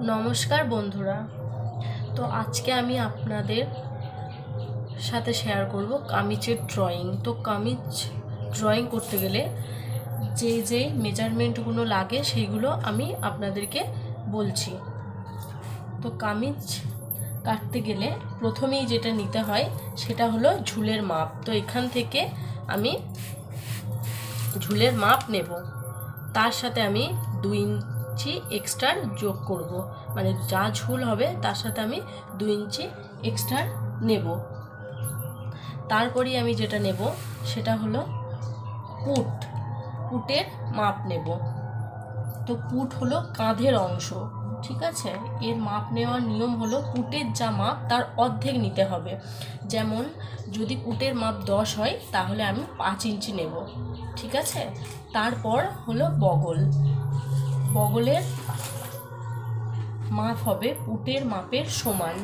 নমস্কার বন্ধুরা। তো আজকে আমি আপনাদের সাথে শেয়ার করব কামিজের ড্রয়িং তো কামিজ ড্রয়িং করতে গেলে যে যে মেজারমেন্টগুলো লাগে সেইগুলো আমি আপনাদেরকে বলছি। তো কামিজ কাটতে গেলে প্রথমেই যেটা নিতে হয় সেটা হলো ঝুলের মাপ। তো এখান থেকে আমি ঝুলের মাপ নেব। তার সাথে আমি দুই ইঞ্চি এক্সট্রা যোগ করব। মানে যা ঝুল হবে তার সাথে আমি দুই ইঞ্চি এক্সট্রা নেব। তারপরেই আমি যেটা নেব সেটা হলো পুট। পুটের মাপ নেব। তো পুট হলো কাঁধের অংশ, ঠিক আছে? এর মাপ নেওয়ার নিয়ম হলো পুটের যা মাপ তার অর্ধেক নিতে হবে। যেমন যদি পুটের মাপ দশ হয় তাহলে আমি পাঁচ ইঞ্চি নেব, ঠিক আছে? তারপর হলো বগল। বগলের মাপ হবে পুটের মাপের সমান।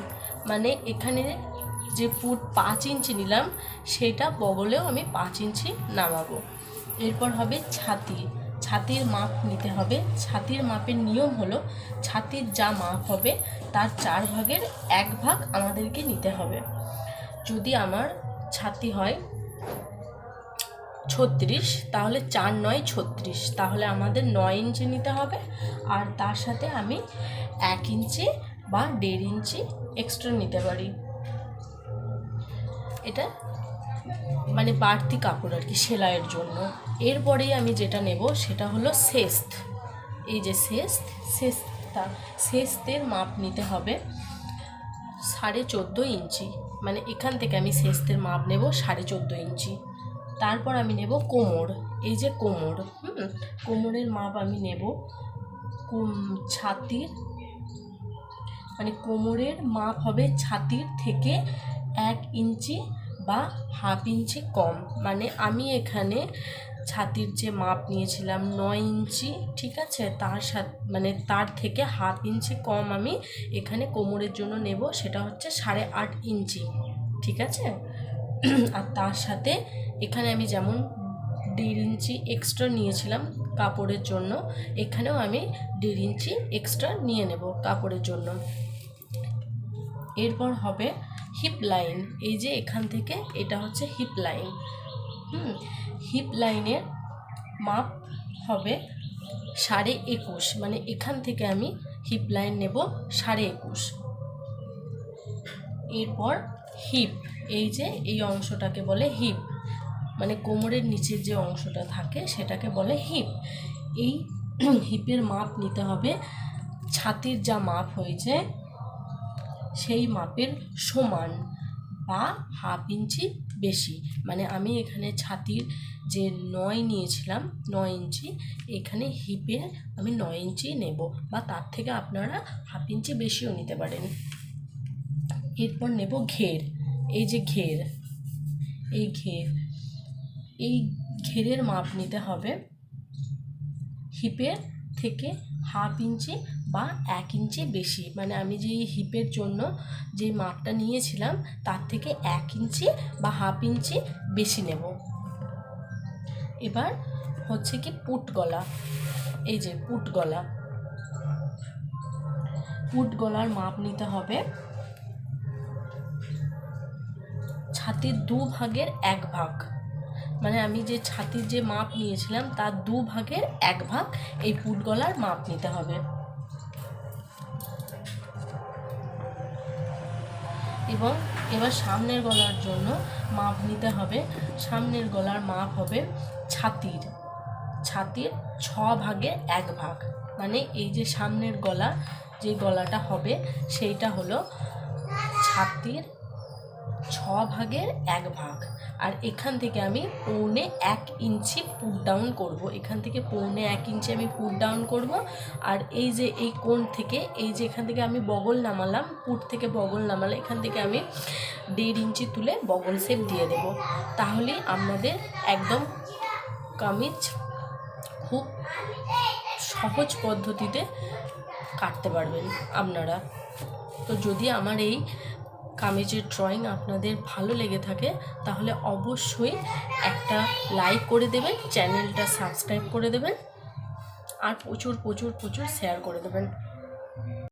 মানে এখানে যে পুট পাঁচ ইঞ্চি নিলাম, সেটা বগলেও আমি পাঁচ ইঞ্চি নামাবো। এরপর হবে ছাতি। ছাতির মাপ নিতে হবে। ছাতির মাপের নিয়ম হলো, ছাতির যা মাপ হবে, তার চার ভাগের এক ভাগ আমাদেরকে নিতে হবে। যদি আমার ছাতি হয় ছত্রিশ, তাহলে চার নয় ছত্রিশ। তাহলে আমাদের নয় ইঞ্চি নিতে হবে, আর তার সাথে আমি এক ইঞ্চি বা দেড় ইঞ্চি এক্সট্রা নিতে পারি। এটা মানে বাড়তি কাপড় আর কি সেলাইয়ের জন্য। এরপরেই আমি যেটা নেব সেটা হলো শেস্ত এই যে শেস্ত শেস্তা শেস্তের মাপ নিতে হবে সাড়ে চোদ্দ ইঞ্চি। মানে এখান থেকে আমি শেস্তের মাপ নেব সাড়ে চোদ্দ ইঞ্চি। তারপর আমি নেব কোমর। এই যে কোমর, হুম? কোমরের মাপ আমি নেব। ছাতির মানে কোমরের মাপ হবে ছাতির থেকে এক ইঞ্চি বা হাফ ইঞ্চি কম। মানে আমি এখানে ছাতির যে মাপ নিয়েছিলাম নয় ইঞ্চি, ঠিক আছে? তার সাথে মানে তার থেকে হাফ ইঞ্চি কম আমি এখানে কোমরের জন্য নেব। সেটা হচ্ছে সাড়ে আট ইঞ্চি, ঠিক আছে? আর তার সাথে এখানে আমি যেমন দেড় ইঞ্চি এক্সট্রা নিয়েছিলাম কাপড়ের জন্য, এখানেও আমি দেড় ইঞ্চি এক্সট্রা নিয়ে নেব কাপড়ের জন্য। এরপর হবে হিপ লাইন এই যে এখান থেকে এটা হচ্ছে হিপ লাইন হুম হিপ লাইনের মাপ হবে সাড়ে একুশ মানে এখান থেকে আমি হিপ লাইন নেব সাড়ে একুশ। এরপর হিপ এই যে, এই অংশটাকে বলে হিপ মানে কোমরের নিচের যে অংশটা থাকে, সেটাকে বলে হিপ এই হিপের মাপ নিতে হবে, ছাতির যা মাপ হয়েছে, সেই মাপের সমান বা হাফ ইঞ্চি বেশি। মানে আমি এখানে ছাতির যে নয় নিয়েছিলাম, নয় ইঞ্চি এখানে হিপে আমি নয় ইঞ্চি নেব, বা তার থেকে আপনারা হাফ ইঞ্চি বেশিও নিতে পারেন। এরপর নেব ঘের। এই যে ঘের, এই ঘের। এই ঘেরের মাপ নিতে হবে হিপের থেকে হাফ ইঞ্চি বা এক ইঞ্চি বেশি। মানে আমি যে হিপের জন্য যে মাপটা নিয়েছিলাম, তার থেকে এক ইঞ্চি বা হাফ ইঞ্চি বেশি নেব। এবার হচ্ছে কি পুট গলা। এই যে পুট গলা। পুট গলার মাপ নিতে হবে ছাতির দু ভাগের এক ভাগ। মানে আমি যে ছাতির যে মাপ নিয়েছিলাম, তার দু ভাগের এক ভাগ এই পুট গলার মাপ নিতে হবে। এবং এবার সামনের গলার জন্য মাপ নিতে হবে। সামনের গলার মাপ হবে ছাতির। ছাতির ছ ভাগের এক ভাগ। মানে এই যে সামনের গলা যে গলাটা হবে, সেইটা হলো ছাতির ছ ভাগের এক ভাগ। আর এখান থেকে আমি পৌনে এক ইঞ্চি পুট ডাউন করব। এখান থেকে পৌনে এক ইঞ্চি আমি পুট ডাউন করব। আর এই যে এই কোণ থেকে, এই যে এখান থেকে আমি বগল নামালাম, পুট থেকে বগল নামালাম এখান থেকে আমি দেড় ইঞ্চি তুলে বগল শেপ দিয়ে দেব। তাহলেই আপনাদের একদম কামিজ খুব সহজ পদ্ধতিতে কাটতে পারবেন আপনারা। তো যদি আমার এই কামিজের ড্রয়িং আপনাদের ভালো লেগে থাকে, তাহলে অবশ্যই একটা লাইক করে দেবেন চ্যানেলটা সাবস্ক্রাইব করে দেবেন, আর প্রচুর প্রচুর প্রচুর শেয়ার করে দেবেন।